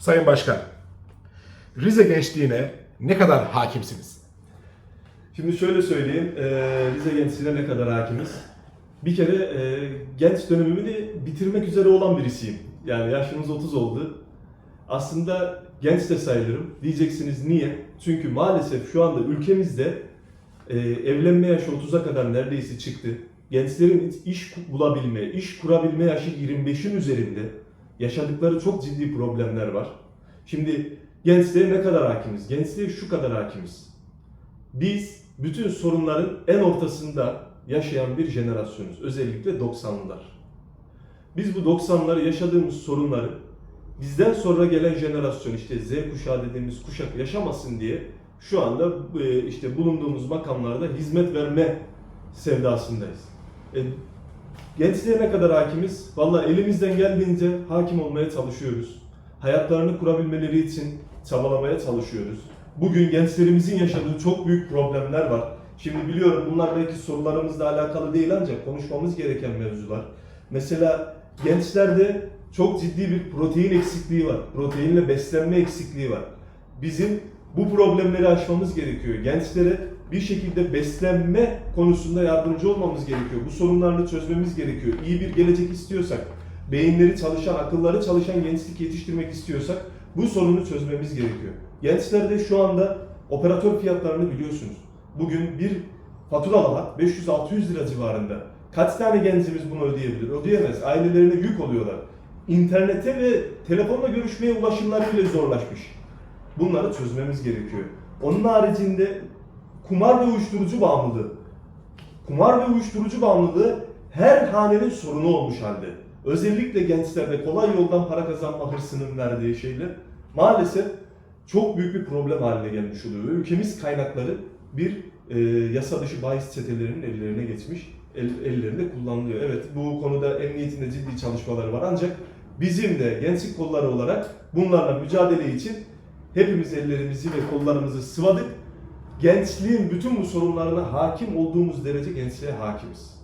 Sayın Başkan, Rize gençliğine ne kadar hakimsiniz? Şimdi şöyle söyleyeyim, e, Rize gençliğine ne kadar hakimiz? Bir kere e, genç dönemimi bitirmek üzere olan birisiyim. Yani yaşımız 30 oldu. Aslında genç de sayılırım. Diyeceksiniz niye? Çünkü maalesef şu anda ülkemizde e, evlenme yaşı 30'a kadar neredeyse çıktı. Gençlerin iş bulabilme, iş kurabilme yaşı 25'in üzerinde. Yaşadıkları çok ciddi problemler var. Şimdi gençliğe ne kadar hakimiz? Gençliğe şu kadar hakimiz. Biz bütün sorunların en ortasında yaşayan bir jenerasyonuz. Özellikle 90'lılar. Biz bu 90'ları yaşadığımız sorunları bizden sonra gelen jenerasyon işte Z kuşağı dediğimiz kuşak yaşamasın diye şu anda e, işte bulunduğumuz makamlarda hizmet verme sevdasındayız. E, gençliğe kadar hakimiz? Valla elimizden geldiğince hakim olmaya çalışıyoruz. Hayatlarını kurabilmeleri için çabalamaya çalışıyoruz. Bugün gençlerimizin yaşadığı çok büyük problemler var. Şimdi biliyorum bunlar belki sorularımızla alakalı değil ancak konuşmamız gereken mevzular. Mesela gençlerde çok ciddi bir protein eksikliği var. Proteinle beslenme eksikliği var. Bizim bu problemleri aşmamız gerekiyor. Gençlere bir şekilde beslenme konusunda yardımcı olmamız gerekiyor. Bu sorunlarını çözmemiz gerekiyor. İyi bir gelecek istiyorsak, beyinleri çalışan, akılları çalışan gençlik yetiştirmek istiyorsak bu sorunu çözmemiz gerekiyor. Gençlerde şu anda operatör fiyatlarını biliyorsunuz. Bugün bir fatura almak 500-600 lira civarında. Kaç tane gencimiz bunu ödeyebilir? Ödeyemez. Ailelerine yük oluyorlar. İnternete ve telefonla görüşmeye ulaşımları bile zorlaşmış. Bunları çözmemiz gerekiyor. Onun haricinde kumar ve uyuşturucu bağımlılığı. Kumar ve uyuşturucu bağımlılığı her hanenin sorunu olmuş halde. Özellikle gençlerde kolay yoldan para kazanma hırsının verdiği şeyler maalesef çok büyük bir problem haline gelmiş oluyor. Ülkemiz kaynakları bir e, yasa dışı bahis çetelerinin ellerine geçmiş, el, ellerinde kullanılıyor. Evet bu konuda emniyetin de ciddi çalışmaları var ancak bizim de gençlik kolları olarak bunlarla mücadele için hepimiz ellerimizi ve kollarımızı sıvadık. Gençliğin bütün bu sorunlarına hakim olduğumuz derece gençliğe hakimiz.